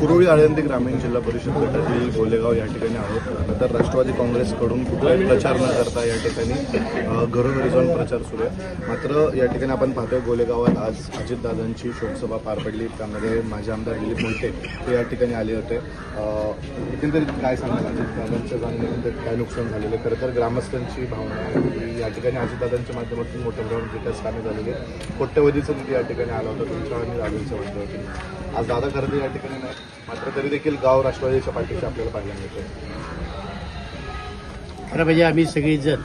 कुरुळी आळंदी ग्रामीण जिल्हा परिषद गटातील गोलेगाव या ठिकाणी आहोत. तर राष्ट्रवादी काँग्रेसकडून कुठलाही प्रचार न करता या ठिकाणी घरोघरी जाऊन प्रचार सुरू आहे. मात्र या ठिकाणी आपण पाहतोय गोलेगावात आज अजितदादांची शोकसभा पार पडली. त्यामध्ये माझे आमदार दिलीप मोहिते ते या ठिकाणी आले होते. एकंदरीत काय सांगाल? अजितदादांच्या जाण्यानंतर काय नुकसान झालेलं खरं तर ग्रामस्थांची भावना आहे. या ठिकाणी अजितदादांच्या माध्यमातून मोठ्या प्रमाणात विकास कामे झालेले कोट्यवधीचं कोट्यवधीचा निधी या ठिकाणी आला होता. तुमच्या आणि राजूच्या वाटतं. आज दादा खरं या ठिकाणी नाही. मात्र तरी देखील गाव राष्ट्रवादीच्या पाठीशी आपल्याला पाहायला मिळतो खरं म्हणजे आम्ही सगळेजण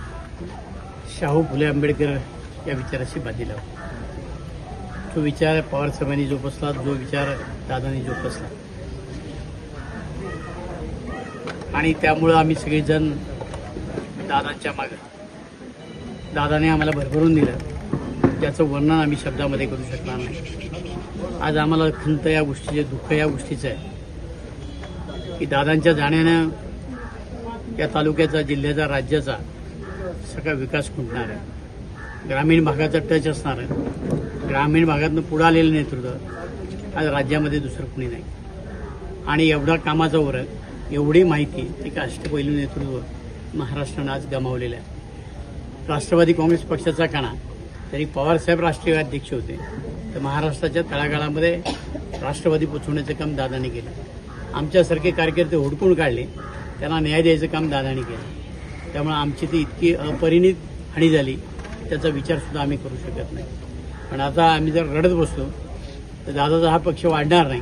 शाहू फुले आंबेडकर या विचाराशी बांधील आहोत. तो विचार पवार साहेबांनी जोपासला जो विचार दादांनी जोपासला. आणि त्यामुळं आम्ही सगळेजण दादांच्या मागं. दादाने आम्हाला भरभरून दिलं. त्याचं वर्णन आम्ही शब्दामध्ये करू शकणार नाही. आज आम्हाला खंत या गोष्टीचे दुःख या गोष्टीचं आहे. की दादांच्या जाण्यानं या तालुक्याचा जिल्ह्याचा राज्याचा सगळा विकास खुंटणार आहे. ग्रामीण भागाचा टच असणार आहे. ग्रामीण भागातनं पुढं आलेलं नेतृत्व आज राज्यामध्ये दुसरं कुणी नाही. आणि एवढा कामाचा वर्ग एवढी माहिती एक अष्टपैलू नेतृत्व महाराष्ट्रानं आज गमावलेलं आहे. राष्ट्रवादी काँग्रेस पक्षाचा कणा तरी पवारसाहेब राष्ट्रीय अध्यक्ष होते. तर महाराष्ट्राच्या तळागाळामध्ये राष्ट्रवादी पोचवण्याचं काम दादाने केलं. आमच्यासारखे कार्यकर्ते हुडकून काढले. त्यांना न्याय द्यायचं काम दादाने केलं. त्यामुळे आमची ती इतकी अपरिणित हानी झाली त्याचा विचारसुद्धा आम्ही करू शकत नाही. पण आता आम्ही जर रडत बसलो तर दादाचा हा पक्ष वाढणार नाही.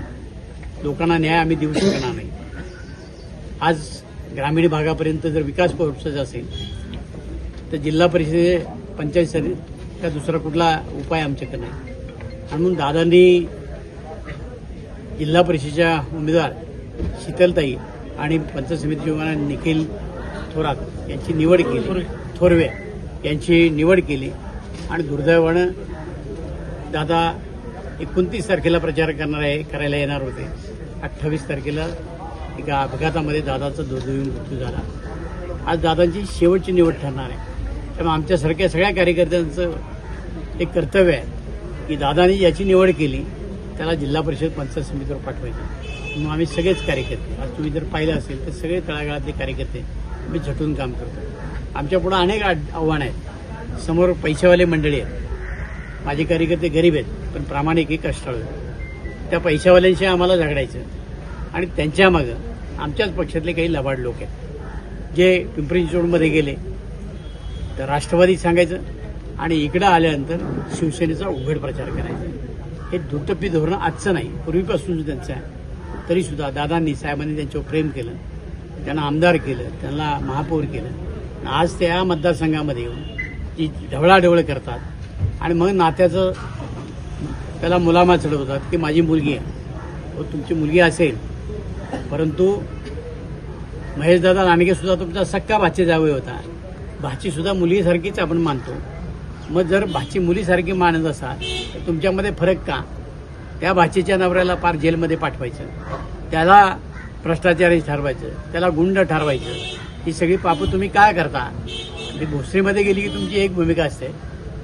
लोकांना न्याय आम्ही देऊ शकणार नाही. आज ग्रामीण भागापर्यंत जर विकास पोहोचायचा असेल तर जिल्हा परिषदे पंचायत समिती का दुसरा कुठला उपाय आमच्याकडे नाही. म्हणून दादांनी जिल्हा परिषदेच्या उमेदवार शीतलताई आणि पंचायत समितीचे उमेदवार निखिल थोरात यांची निवड केली. थोरवे यांची निवड केली. आणि दुर्दैवानं दादा एकोणतीस तारखेला प्रचार करणार आहे करायला येणार होते. अठ्ठावीस तारखेला एका अपघातामध्ये दादाचा दुर्दैवी मृत्यू झाला. आज दादांची शेवटची निवड ठरणार आहे. त्यामुळे आमच्यासारख्या सगळ्या कार्यकर्त्यांचं एक कर्तव्य आहे. की दादानी याची निवड केली त्याला जिल्हा परिषद पंचायत समितीवर पाठवायचं. मग आम्ही सगळेच कार्यकर्ते आज तुम्ही जर पाहिलं असेल तर सगळे तळागाळातले कार्यकर्ते आम्ही झटून काम करतो. आमच्या पुढं अनेक आव्हानं आहेत. समोर पैशावाले मंडळी आहेत. माझे कार्यकर्ते गरीब आहेत पण प्रामाणिक एक कष्टाळू आहेत. त्या पैशावाल्यांशी आम्हाला झगडायचं आणि त्यांच्यामागं आमच्याच पक्षातले काही लबाड लोक आहेत. जे पिंपरी चिंचवडमध्ये गेले तर राष्ट्रवादी सांगायचं आणि इकडं आल्यानंतर शिवसेनेचा उघड प्रचार करायचा. हे दुटप्पी धोरण आजचं नाही पूर्वीपासून त्यांचं आहे. तरीसुद्धा दादांनी साहेबांनी त्यांच्यावर प्रेम केलं त्यांना आमदार केलं त्यांना महापौर केलं. आज आज त्या मतदारसंघामध्ये येऊन जी ढवळाढवळ करतात. आणि मग नात्याचं त्याला मुलामा चढवतात की माझी मुलगी आहे. व तुमची मुलगी असेल. परंतु महेशदादा नाणगेसुद्धा तुमचा सक्का भाचे जावे होता. भाचीसुद्धा मुलगीसारखीच आपण मानतो. मग जर भाची मुलीसारखी मानत असाल तर तुमच्यामध्ये फरक का? त्या भाचीच्या नवऱ्याला पार जेलमध्ये पाठवायचं. त्याला भ्रष्टाचारी ठरवायचं. त्याला गुंड ठरवायचं. ही सगळी पापं तुम्ही काय करता? ती भोसरीमध्ये गेली की तुमची एक भूमिका असते.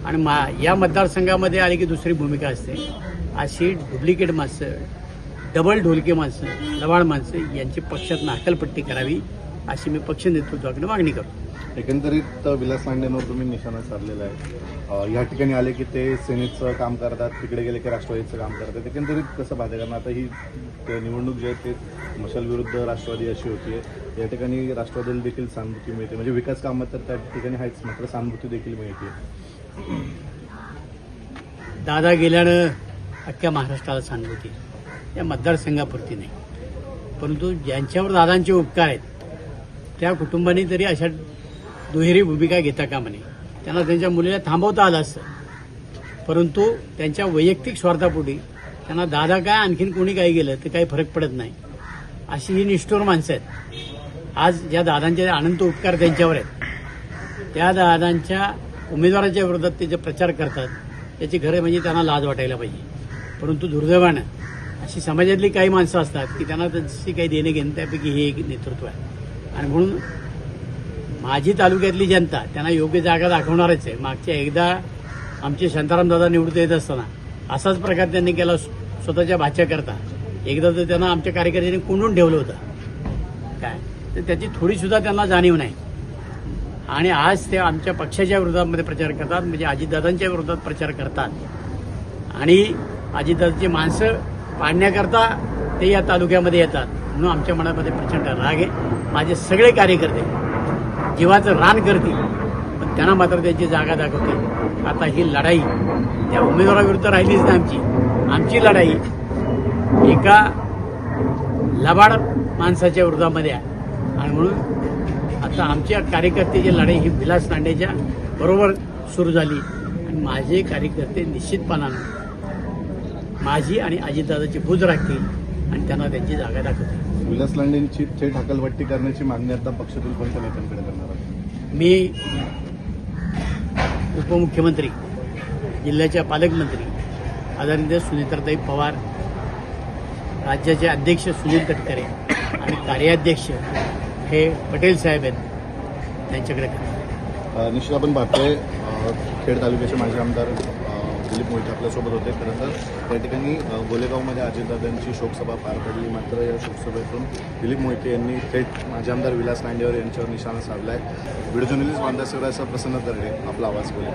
आणि मा या मतदारसंघामध्ये आली की दुसरी भूमिका असते. अशी डुप्लिकेट माणसं डबल ढोलके माणसं लवाड माणसं यांची पक्षात नाकलपट्टी करावी. अशी मी पक्ष नेतृत्वाकडे मागणी करतो. एकंदरीत विलास लांडेंवर तुम्ही निशाणा साधलेला आहे. या ठिकाणी आले की ते सेनेचं काम करतात तिकडे गेले की राष्ट्रवादीचं काम करतात. एकंदरीत कसं पाहते कारण आता ही ते निवडणूक जी आहे ते मशाल विरुद्ध राष्ट्रवादी अशी होती. या ठिकाणी राष्ट्रवादीला देखील सहानुभूती मिळते. म्हणजे विकास कामात तर त्या ठिकाणी आहेच मात्र सहानुभूती देखील मिळते. दादा गेल्यानं अख्ख्या महाराष्ट्राला सहानुभूती या मतदारसंघापुरती नाही. परंतु ज्यांच्यावर दादांचे उपकार आहेत त्या कुटुंबाने तरी अशा दुहेरी भूमिका घेता कामा नये. त्यांना त्यांच्या मुलीला थांबवता आलं असतं. परंतु त्यांच्या वैयक्तिक स्वार्थापोटी त्यांना दादा काय आणखीन कोणी काही गेलं तर काही फरक पडत नाही. अशी ही निष्ठुर माणसं आहेत. आज ज्या दादांचे अनंत उपकार त्यांच्यावर आहेत त्या दादांच्या उमेदवाराच्या विरोधात ते जे प्रचार करतात त्याची खरं म्हणजे त्यांना लाज वाटायला पाहिजे. परंतु दुर्दैवानं अशी समाजातली काही माणसं असतात की त्यांना त्याची काही देणे घेणं त्यापैकी हे एक नेतृत्व आहे. आणि म्हणून माझी तालुक्यातली जनता त्यांना योग्य जागा दाखवणारच आहे. मागच्या एकदा आमचे शांताराम दादा निवडून येत असताना असाच प्रकार त्यांनी केला स्वतःच्या भाच्या करता. एकदा तर त्यांना आमच्या कार्यकर्त्यांनी कोंडून ठेवलं होतं. काय? तर त्याची थोडीसुद्धा त्यांना जाणीव नाही. आणि आज ते आमच्या पक्षाच्या विरोधामध्ये प्रचार करतात म्हणजे अजितदादांच्या विरोधात प्रचार करतात. आणि अजितदादाची माणसं पाडण्याकरता ते या तालुक्यामध्ये येतात. म्हणून आमच्या मनामध्ये प्रचंड राग आहे. माझे सगळे कार्यकर्ते जीवाचं रान करतील पण त्यांना मात्र त्यांची जागा दाखवते आता ही लढाई त्या उमेदवाराविरुद्ध राहिलीच नाही आमची. आमची लढाई एका लबाड माणसाच्या विरोधामध्ये आहे. आणि म्हणून आता आमच्या कार्यकर्त्याची लढाई ही विलास लांडेच्या बरोबर सुरू झाली. आणि माझे कार्यकर्ते निश्चितपणानं माझी आणि अजितदादाची भूज राखतील. आणि त्यांना त्यांची जागा दाखवतील विलास लांडेंची थेट हकलपट्टी करण्याची मागणी आता पक्षातील कोणत्या नेत्यांकडे करणार आहे मी उपमुख्यमंत्री जिल्ह्याच्या पालकमंत्री आदरणीय सुनीताताई पवार राज्याचे अध्यक्ष सुनील तटकरे आणि कार्याध्यक्ष हे पटेल साहेब आहेत त्यांच्याकडे निश्चित आपण पाहतोय खेड तालुक्याचे माजी आमदार दिलीप मोहिते आपल्यासोबत होते खरं तर. त्या ठिकाणी गोलेगावमध्ये अजितदादांची शोकसभा पार पडली. मात्र या शोकसभेतून दिलीप मोहिते यांनी थेट माजी आमदार विलास नांडेवर यांच्यावर निशाणा साधला आहे व्हिडिओ जर्नलिस्ट बांधा प्रसन्न तरडे आपला आवाज बोला